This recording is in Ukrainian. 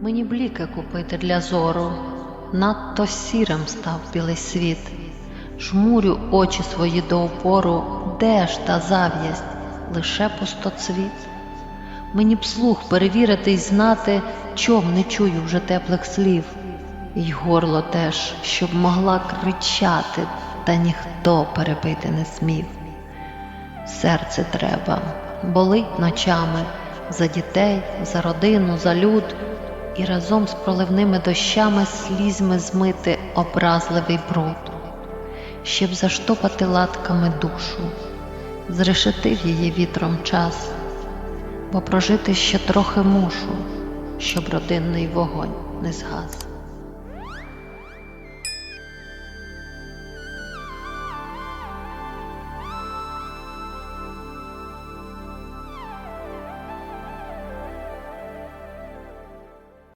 Мені бліки купити для зору, надто сірим став білий світ. Жмурю очі свої до опору, де ж та зав'ясть, лише пустоцвіт. Мені б слух перевірити й знати, чом не чую вже теплих слів, й горло теж, щоб могла кричати, та ніхто перебити не смів. Серце треба, болить ночами за дітей, за родину, за люд, і разом з проливними дощами слізьми змити образливий бруд, щоб заштопати латками душу, зрешетив її вітром час, бо прожити ще трохи мушу, щоб родинний вогонь не згас.